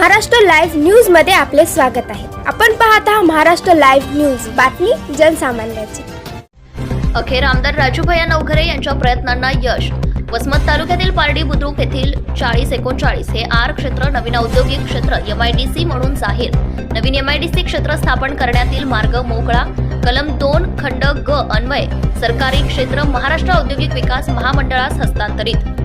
Maharashtra live न्यूजमध्ये आपले स्वागत आहे. आपण पाहत आहात महाराष्ट्र लाईव्ह न्यूज. बातमी जनसामान्याची. अखेर आमदार राजूभया नवघरे यांच्या प्रयत्नांना यश. वसमत तालुक्यातील पारडी बुद्रुक येथील चाळीस एकोणचाळीस हे आर क्षेत्र नवीन औद्योगिक क्षेत्र एमआयडीसी म्हणून जाहीर. नवीन एमआयडीसी क्षेत्र स्थापन करण्यातील मार्ग मोकळा. कलम दोन खंड ग अन्वय. सरकारी क्षेत्र महाराष्ट्र औद्योगिक विकास महामंडळास हस्तांतरित.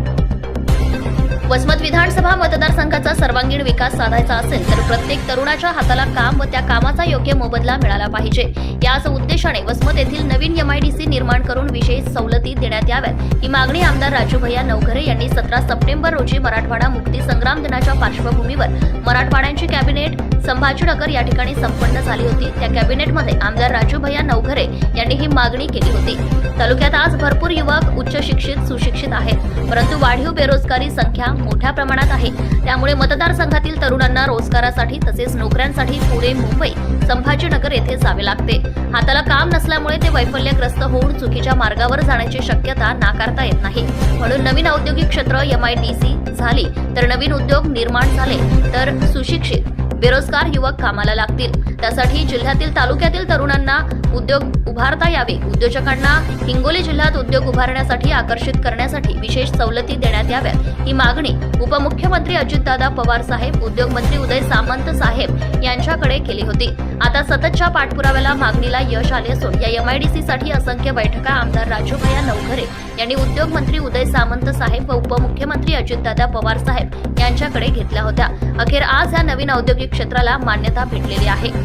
वसमत विधानसभा मतदारसंघाचा सर्वांगीण विकास साधायचा असेल तर प्रत्येक तरुणाच्या हाताला काम व त्या कामाचा योग्य मोबदला मिळाला पाहिजे. याच उद्देशाने वसमत येथील नवीन एमआयडीसी निर्माण करून विशेष सवलती देण्यात याव्यात. ही मागणी आमदार राजूभैया नवघरे यांनी सतरा सप्टेंबर रोजी मराठवाडा मुक्ती संग्राम दिनाच्या पार्श्वभूमीवर मराठवाड्यांची कॅबिनेट संभाजीनगर या ठिकाणी संपन्न झाली होती. त्या कॅबिनेटमध्ये आमदार राजूभैया नवघरे यांनी ही मागणी केली होती. तालुक्यात आज भरपूर युवक उच्च शिक्षित सुशिक्षित आहेत. परंतु वाढीव बेरोजगारी संख्या मोठ्या प्रमाणात आहे. त्यामुळे मतदारसंघातील तरुणांना रोजगारासाठी तसेच नोकऱ्यांसाठी पुणे मुंबई संभाजीनगर येथे जावे लागते. हाताला काम नसल्यामुळे ते वैफल्यग्रस्त होऊन चुकीच्या मार्गावर जाण्याची शक्यता नाकारता येत नाही. म्हणून नवीन औद्योगिक क्षेत्र एमआयडीसी झाली तर नवीन उद्योग निर्माण झाले तर सुशिक्षित बेरोजगार युवक कामाला लागतील. त्यासाठी जिल्ह्यातील तालुक्यातील तरुणांना उद्योग उभारता यावे. उद्योजकांना हिंगोली जिल्ह्यात उद्योग उभारण्यासाठी आकर्षित करण्यासाठी विशेष सवलती देण्यात याव्यात. ही मागणी उपमुख्यमंत्री अजितदादा पवार साहेब उद्योगमंत्री उदय सामंत साहेब यांच्याकडे केली होती. आता सततच्या पाठपुराव्याला मागणीला यश आले असून या एमआयडीसी साठी असंख्य बैठका आमदार राजूभया नवघरे यांनी उद्योगमंत्री उदय सामंत साहेब व उपमुख्यमंत्री अजितदादा पवार साहेब यांच्याकडे घेतल्या होत्या. अखेर आज या नवीन औद्योगिक क्षेत्राला मान्यता भेटलेली आहे.